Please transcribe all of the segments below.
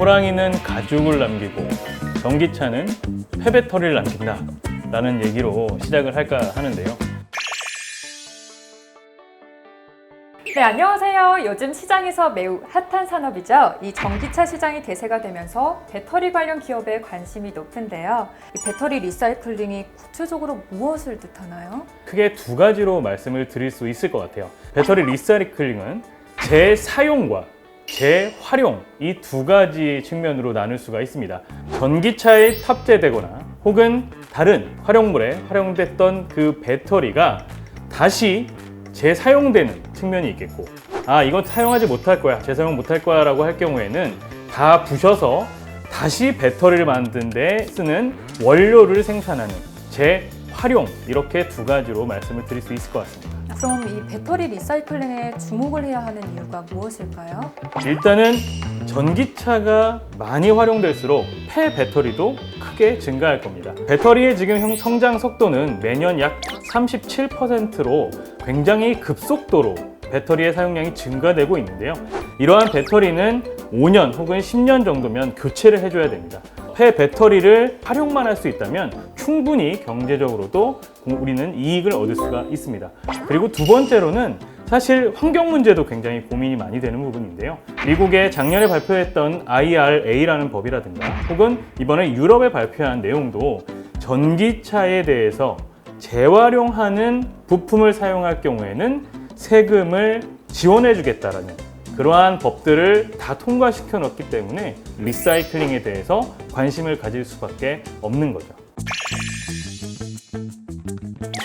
호랑이는 가죽을 남기고 전기차는 폐배터리를 남긴다. 라는 얘기로 시작을 할까 하는데요. 네, 안녕하세요. 요즘 시장에서 매우 핫한 산업이죠. 이 전기차 시장이 대세가 되면서 배터리 관련 기업에 관심이 높은데요. 이 배터리 리사이클링이 구체적으로 무엇을 뜻하나요? 크게 두 가지로 말씀을 드릴 수 있을 것 같아요. 배터리 리사이클링은 재사용과 재활용 이 두 가지 측면으로 나눌 수가 있습니다. 전기차에 탑재되거나 혹은 다른 활용물에 활용됐던 그 배터리가 다시 재사용되는 측면이 있겠고 아 이건 사용하지 못할 거야 재사용 못할 거야 라고 할 경우에는 다 부셔서 다시 배터리를 만든 데 쓰는 원료를 생산하는 재활용 이렇게 두 가지로 말씀을 드릴 수 있을 것 같습니다. 그럼 이 배터리 리사이클링에 주목을 해야 하는 이유가 무엇일까요? 일단은 전기차가 많이 활용될수록 폐 배터리도 크게 증가할 겁니다. 배터리의 지금 형- 성장 속도는 매년 약 37%로 굉장히 급속도로 배터리의 사용량이 증가되고 있는데요. 이러한 배터리는 5년 혹은 10년 정도면 교체를 해줘야 됩니다. 폐 배터리를 활용만 할 수 있다면 충분히 경제적으로도 우리는 이익을 얻을 수가 있습니다. 그리고 두 번째로는 사실 환경 문제도 굉장히 고민이 많이 되는 부분인데요. 미국의 작년에 발표했던 IRA라는 법이라든가 혹은 이번에 유럽에 발표한 내용도 전기차에 대해서 재활용하는 부품을 사용할 경우에는 세금을 지원해 주겠다라는 그러한 법들을 다 통과시켜 놓기 때문에 리사이클링에 대해서 관심을 가질 수밖에 없는 거죠.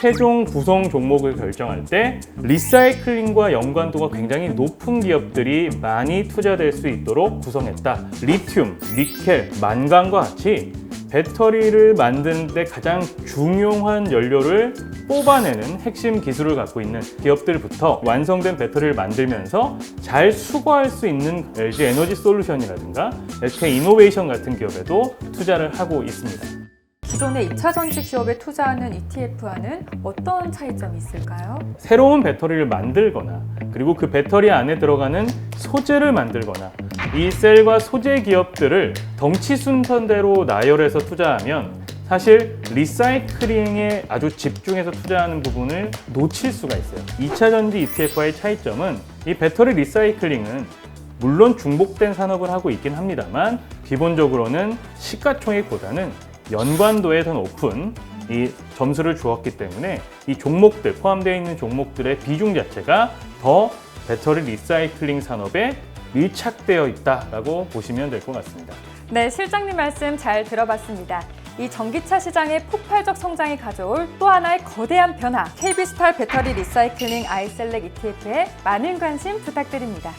최종 구성 종목을 결정할 때 리사이클링과 연관도가 굉장히 높은 기업들이 많이 투자될 수 있도록 구성했다. 리튬, 니켈, 만강과 같이 배터리를 만드는 데 가장 중요한 연료를 뽑아내는 핵심 기술을 갖고 있는 기업들부터 완성된 배터리를 만들면서 잘 수거할 수 있는 LG 에너지 솔루션이라든가 SK 이노베이션 같은 기업에도 투자를 하고 있습니다. 기존의 2차 전지 기업에 투자하는 ETF와는 어떤 차이점이 있을까요? 새로운 배터리를 만들거나 그리고 그 배터리 안에 들어가는 소재를 만들거나 이 셀과 소재 기업들을 덩치 순서대로 나열해서 투자하면 사실 리사이클링에 아주 집중해서 투자하는 부분을 놓칠 수가 있어요. 2차 전지 ETF와의 차이점은 이 배터리 리사이클링은 물론 중복된 산업을 하고 있긴 합니다만 기본적으로는 시가총액보다는 연관도에 더 높은 이 점수를 주었기 때문에 이 종목들 포함되어 있는 종목들의 비중 자체가 더 배터리 리사이클링 산업에 밀착되어 있다라고 보시면 될 것 같습니다. 네, 실장님 말씀 잘 들어봤습니다. 이 전기차 시장의 폭발적 성장이 가져올 또 하나의 거대한 변화, KB스탈 배터리 리사이클링 아이셀렉 ETF에 많은 관심 부탁드립니다.